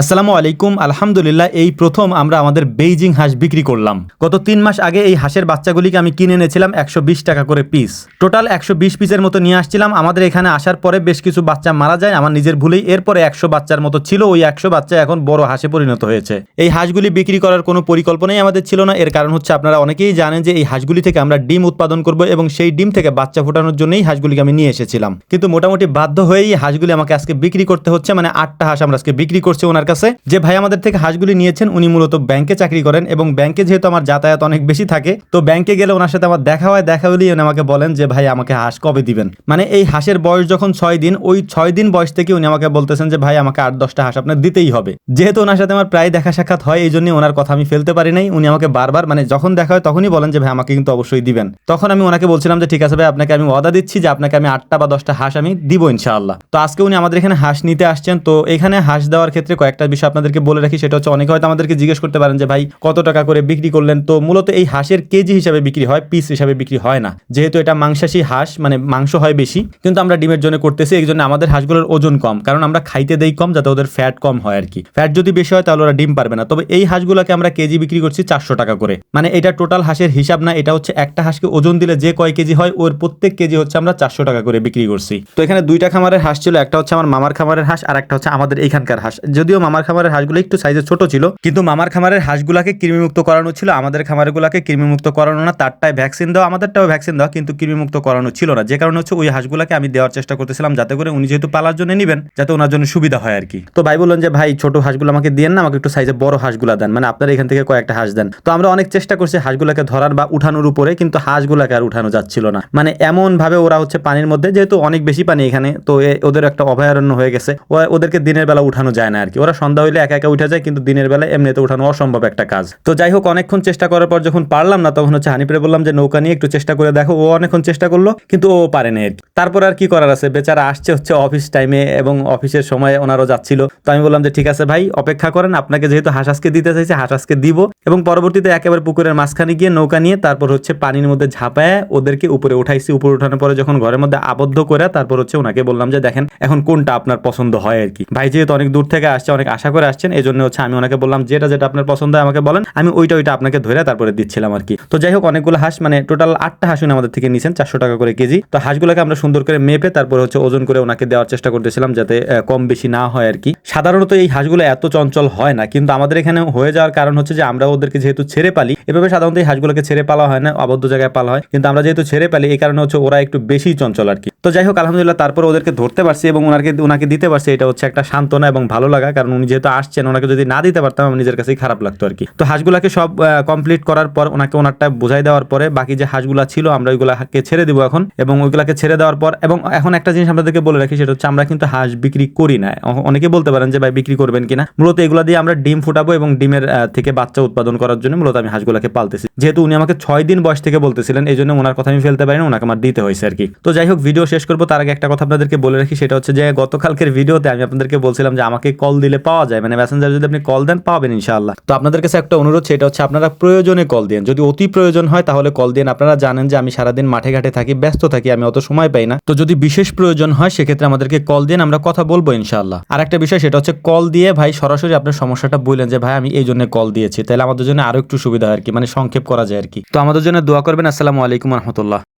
আসসালামু আলাইকুম, আলহামদুলিল্লাহ, এই প্রথম আমরা আমাদের বেইজিং হাঁস বিক্রি করলাম। গত তিন মাস আগে এই হাঁসের বাচ্চাগুলিকে আমি কিনে এনেছিলাম একশো বিশ টাকা করে পিস টোটাল একশো বিশ পিসের মতো নিয়ে আসছিলাম। আমাদের এখানে আসার পরে বেশ কিছু বাচ্চা মারা যায়, আমার নিজের ভুলেই। এরপরে একশো বাচ্চার মতো ছিল, ওই একশো বাচ্চা এখন বড় হাঁসে পরিণত হয়েছে। এই হাঁসগুলি বিক্রি করার কোনো পরিকল্পনাই আমাদের ছিল না। এর কারণ হচ্ছে আপনারা অনেকেই জানেন যে এই হাঁসগুলি থেকে আমরা ডিম উৎপাদন করব এবং সেই ডিম থেকে বাচ্চা ফোটানোর জন্যই হাঁসগুলিকে আমি নিয়ে এসেছিলাম। কিন্তু মোটামুটি বাধ্য হয়েই হাঁসগুলি আমাকে আজকে বিক্রি করতে হচ্ছে। মানে আটটা হাঁস আমরা আজকে বিক্রি করছি, ওনার কাছে যে ভাই আমাদের থেকে হাঁসগুলি নিয়েছেন, উনি মূলত ব্যাংকে চাকরি করেন এবং ব্যাংকে যেহেতু আমার যাতায়াত অনেক বেশি থাকে, তো ব্যাংকে গেলে ওনার সাথে আমার দেখা হয়, দেখা হলেই উনি আমাকে বলেন যে, ভাই, আমাকে হাঁস কবে দিবেন? মানে এই হাঁসের বয়স যখন ছয় দিন, ওই ছয় দিন বয়স থেকে উনি আমাকে বলতেছেন যে, ভাই, আমাকে আট, দশটা হাঁস আপনার দিতেই হবে। যেহেতু ওনার সাথে আমার প্রায় দেখা সাক্ষাৎ হয় এই জন্য ওনার কথা আমি ফেলতে পারি নাই। উনি আমাকে বারবার মানে যখন দেখা হয় তখনই বলেন যে, ভাই, আমাকে কিন্তু অবশ্যই দিবেন। তখন আমি ওনাকে বলছিলাম যে, ঠিক আছে ভাই, আপনাকে আমি ওয়াদা দিচ্ছি যে, আপনাকে আমি আটটা বা দশটা হাঁস আমি দিব ইনশাআল্লাহ। তো আজকে উনি আমাদের এখানে হাঁস নিতে আসছেন, তো এখানে হাঁস দেওয়ার ক্ষেত্রে কয়েকটা বিষয় আপনাদেরকে বলে রাখি, সেটা হচ্ছে অনেকে হয়তো আমাদেরকে জিজ্ঞেস করতে পারেন যে, ভাই, কত টাকা করে বিক্রি করলেন? তো মূলত এই হাঁসের কেজি হিসাবে বিক্রি হয় পিস হিসাবে বিক্রি হয় না। যেহেতু এটা মাংসাশী হাঁস মানে মাংস হয় বেশি, কিন্তু আমরা ডিমের জন্য করতেছি, এই জন্য আমাদের হাঁসগুলোর ওজন কম, কারণ আমরা খাইতে দেই কম, যাতে ওদের ফ্যাট কম হয় আর কি। ফ্যাট যদি বেশি হয়, তাহলে ওরা ডিম পারবে না। তবে এই হাঁসগুলোকে আমরা কেজি বিক্রি করছি চারশো টাকা করে। মানে এটা টোটাল হাঁসের হিসাব না, এটা হচ্ছে একটা হাঁসকে ওজন দিলে যে কয় কেজি হয়, ওর প্রত্যেক কেজি হচ্ছে আমরা চারশো টাকা করে বিক্রি করছি। তো এখানে দুইটা খামারের হাঁস ছিল, একটা হচ্ছে আমার মামার খামারের হাঁস, আর একটা হচ্ছে আমাদের এইখানকার হাঁস। যদিও মামার খামারের হাঁসগুলো একটু সাইজে ছোট ছিল, কিন্তু মামার খামারের হাঁসগুলাকে কৃমিমুক্ত করানো ছিল, আমাদের খামারগুলোকে কৃমিমুক্ত করানো না, তারটায় ভ্যাকসিন দেওয়া, আমাদেরটাও ভ্যাকসিন দেওয়া, কিন্তু কৃমিমুক্ত করানো ছিল না। যে কারণে হচ্ছে ওই হাঁসগুলাকে আমি দেওয়ার চেষ্টা করতেছিলাম, যাতে করে উনি যেহেতু পালার জন্য নেবেন, যাতে ওনার জন্য সুবিধা হয় আর কি। তো ভাই বললেন যে, ভাই, ছোট হাঁসগুলো আমাকে দিয়ে না, আমাকে একটু সাইজে বড় হাঁসগুলা দেন। মানে আপনারা এখান থেকে কয়েকটা হাঁস দেন। তো আমরা অনেক চেষ্টা করছি হাঁসগুলোকে ধরার বা উঠানোর উপরে, কিন্তু হাঁসগুলোকে আর উঠানো যাচ্ছিল না। মানে এমন ভাবে ওরা হচ্ছে পানির মধ্যে, যেহেতু অনেক বেশি পানি এখানে, তো ওদের একটা অভয়ারণ্য হয়ে গেছে। ওদেরকে দিনের বেলা উঠানো যায় না আর কি। ওরা সন্ধ্যা হইলে একা একা উঠে যায়, কিন্তু দিনের বেলা এমনিতে উঠানো অসম্ভব একটা কাজ। তো যাই হোক, অনেকক্ষণ চেষ্টা করার পর যখন পারলাম না, তখন হচ্ছে হানিপরে বললাম যে, নৌকা নিয়ে একটু চেষ্টা করে দেখো। ও অনেকক্ষণ চেষ্টা করল, কিন্তু ও পারে না তারপর আর কি করার আছে? বেচারা আসছে হচ্ছে অফিস টাইমে এবং অফিসের সময় ওনারও যাচ্ছিল। তো আমি বললাম যে, ঠিক আছে ভাই, অপেক্ষা করেন। আপনাকে যেহেতু হাঁসাসকে দিতে চাইছে হাঁসাসকে দিব। এবং পরবর্তীতে একেবারে পুকুরের মাঝখানে গিয়ে নৌকা নিয়ে তারপর হচ্ছে পানির মধ্যে ঝাঁপায় ওদেরকে উপরে উঠাইছি। উপরে উঠানোর পরে যখন ঘরের মধ্যে আবদ্ধ করে, তারপর হচ্ছে ওনাকে বললাম যে, দেখেন, এখন কোনটা আপনার পছন্দ হয় আর কি? ভাই যেহেতু অনেক দূর থেকে আসছে, অনেক আশা করে আসছেন এই জন্য হচ্ছে আমি ওনাকে বললাম, যেটা যেটা আপনার পছন্দ আমাকে বলেন, আমি ওইটা ওইটা আপনাকে ধরে তারপরে দিচ্ছিলাম আর কি। তো যাই হোক, অনেকগুলো হাঁস মানে টোটাল আটটা হাঁস উনি আমাদের থেকে নিয়েছেন চারশো টাকা করে কেজি। তো হাঁসগুলোকে আমরা সুন্দর করে মেপে তারপর হচ্ছে ওজন করে ওনাকে দেওয়ার চেষ্টা করতেছিলাম যাতে কম বেশি না হয় আর কি। সাধারণত এই হাঁসগুলো এত চঞ্চল হয় না, কিন্তু আমাদের এখানে হয়ে যাওয়ার কারণ হচ্ছে যে আমরা ওদেরকে যেহেতু ছেড়ে পালি এভাবে সাধারণত এই হাঁসগুলোকে ছেড়ে পালা হয় না, আবদ্ধ জায়গায় পালা হয়, কিন্তু আমরা যেহেতু ছেড়ে পালি, এই কারণে হচ্ছে ওরা একটু বেশি চঞ্চল আর কি। তো যাই হোক, আলহামদুলিল্লাহ, তারপর ওদেরকে ধরতে পারছি এবং ওনাকে ওনাকে দিতে পারছি, এটা হচ্ছে একটা সান্ত্বনা এবং ভালো লাগা, কারণ উনি যেহেতু আসছেন, ওনাকে যদি না দিতে পারতাম, আমার নিজের কাছেই খারাপ লাগতো আর কি। তো হাঁসগুলাকে সব কমপ্লিট করার পর ওনাকে ওনারটা বোঝাই দেওয়ার পরে বাকি যে হাঁসগুলা ছিল, আমরা ওইগুলাকে ছেড়ে দিব এখন। এবং ওইগুলাকে ছেড়ে দেওয়ার পর, এবং এখন একটা জিনিস আপনাদেরকে বলে রাখি, সেটা হচ্ছে আমরা কিন্তু হাঁস বিক্রি করি না। অনেকে বলতে পারেন যে, ভাই, বিক্রি করবেন কিনা? মূলত এগুলা দিয়ে আমরা ডিম ফুটাবো এবং ডিমের থেকে বাচ্চা উৎপাদন করার জন্য মূলত আমি হাঁসগুলাকে পালতেছি। যেহেতু উনি আমাকে ছয় দিন বয়স থেকে বলতেছিলেন, এই জন্য ওনার কথা আমি ফেলতে পারি না ওনাকে আমার দিতে হয়েছে আর কি। তো যাই হোক ভিডিও শেষ করব। তার আগে একটা কথা আপনাদেরকে বলে রাখি, সেটা হচ্ছে যে, গতকালকের ভিডিওতে আমি আপনাদেরকে বলছিলাম যে, আমাকে কল দিলে পাওয়া যায় মানে মেসেঞ্জার যদি আপনি কল দেন, পাবেন ইনশাআল্লাহ। তো আপনাদের কাছে একটা অনুরোধ, সেটা হচ্ছে আপনারা প্রয়োজনে কল দেন যদি অতি প্রয়োজন হয়, তাহলে কল দেন আপনারা জানেন যে আমি সারাদিন মাঠে ঘাটে থাকি, ব্যস্ত থাকি, আমি অত সময় পাই না। তো যদি বিশেষ প্রয়োজন হয়, সেক্ষেত্রে আমাদেরকে কল দিন আমরা কথা বলব ইনশাআল্লাহ। আর একটা বিষয়, সেটা হচ্ছে কল দিয়ে ভাই, সরাসরি আপনার সমস্যাটা বললেন যে, ভাই, আমি এই জন্য কল দিয়েছি। তাহলে আমাদের জন্য আরও একটু সুবিধা হয় আর কি মানে সংক্ষেপ করা যায় আর কি। তো আমাদের জন্য দোয়া করবেন। আসসালামু আলাইকুম রহমতুল্লাহ।